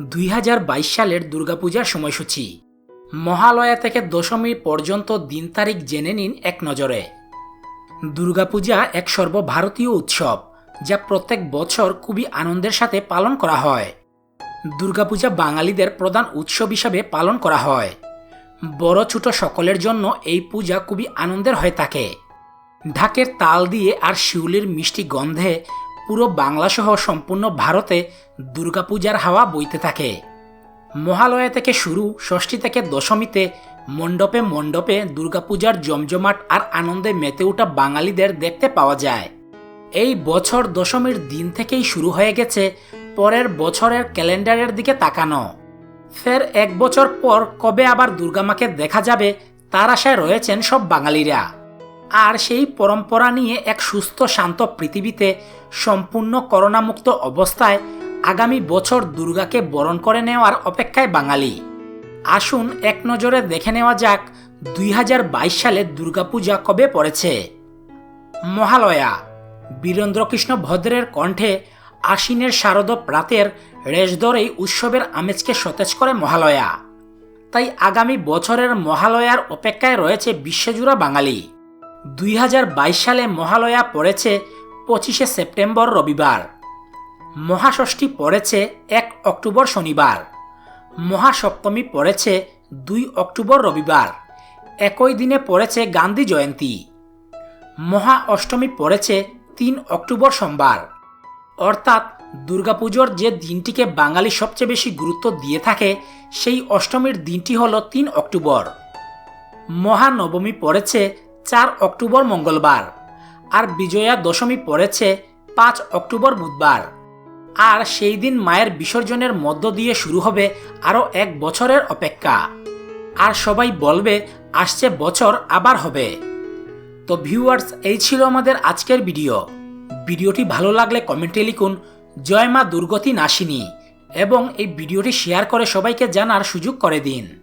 দুই হাজার বাইশ সালের দুর্গাপূজার সময়সূচি। মহালয়া থেকে দশমী পর্যন্ত দিন তারিখ জেনে নিন এক নজরে। দুর্গাপূজা এক সর্বভারতীয় উৎসব, যা প্রত্যেক বছর খুবই আনন্দের সাথে পালন করা হয়। দুর্গাপূজা বাঙালিদের প্রধান উৎসব হিসাবে পালন করা হয়। বড় ছোট সকলের জন্য এই পূজা খুবই আনন্দের হয়ে থাকে। ঢাকের তাল দিয়ে আর শিউলির মিষ্টি গন্ধে পুরো বাংলাসহ সম্পূর্ণ ভারতে দুর্গাপূজার হাওয়া বইতে থাকে। মহালয়া থেকে শুরু ষষ্ঠী থেকে দশমীতে মণ্ডপে মণ্ডপে দুর্গাপূজার জমজমাট আর আনন্দে মেতে ওঠা বাঙালিদের দেখতে পাওয়া যায়। এই বছর দশমীর দিন থেকেই শুরু হয়ে গেছে পরের বছরের ক্যালেন্ডারের দিকে তাকানো। ফের এক বছর পর কবে আবার দুর্গামাকে দেখা যাবে তার আশায় রয়েছেন সব বাঙালিরা। আর সেই পরম্পরা নিয়ে এক সুস্থ, শান্ত পৃথিবীতে সম্পূর্ণ করোনামুক্ত অবস্থায় আগামী বছর দুর্গাকে বরণ করে নেওয়ার অপেক্ষায় বাঙালি। আসুন এক নজরে দেখে নেওয়া যাক দুই হাজার বাইশ সালে দুর্গাপূজা কবে পড়েছে। মহালয়া, বীরেন্দ্রকৃষ্ণ ভদ্রের কণ্ঠে আশ্বিনের শারদ প্রাতের রেশ ধরেই উৎসবের আমেজকে সতেজ করে মহালয়া। তাই আগামী বছরের মহালয়ার অপেক্ষায় রয়েছে বিশ্বজুড়া বাঙালি। দুই হাজার বাইশ সালে মহালয়া পড়েছে পঁচিশে সেপ্টেম্বর রবিবার। মহাষষ্ঠী পড়েছে এক অক্টোবর শনিবার। মহাসপ্তমী পড়েছে দুই অক্টোবর রবিবার। একই দিনে পড়েছে গান্ধী জয়ন্তী। মহা অষ্টমী পড়েছে তিন অক্টোবর সোমবার। অর্থাৎ দুর্গাপুজোর যে দিনটিকে বাঙালি সবচেয়ে বেশি গুরুত্ব দিয়ে থাকে, সেই অষ্টমীর দিনটি হল তিন অক্টোবর। মহানবমী পড়েছে চার অক্টোবর মঙ্গলবার আর বিজয়া দশমী পড়েছে পাঁচ অক্টোবর বুধবার। আর সেই দিন মায়ের বিসর্জনের মধ্য দিয়ে শুরু হবে আরও এক বছরের অপেক্ষা। আর সবাই বলবে, আসছে বছর, আবার হবে। তো ভিউয়ার্স এই ছিল আমাদের আজকের ভিডিও ভিডিওটি ভালো লাগলে কমেন্টে লিখুন, জয় মা দুর্গতি নাসিনী এবং এই ভিডিওটি শেয়ার করে সবাইকে জানার সুযোগ করে দিন।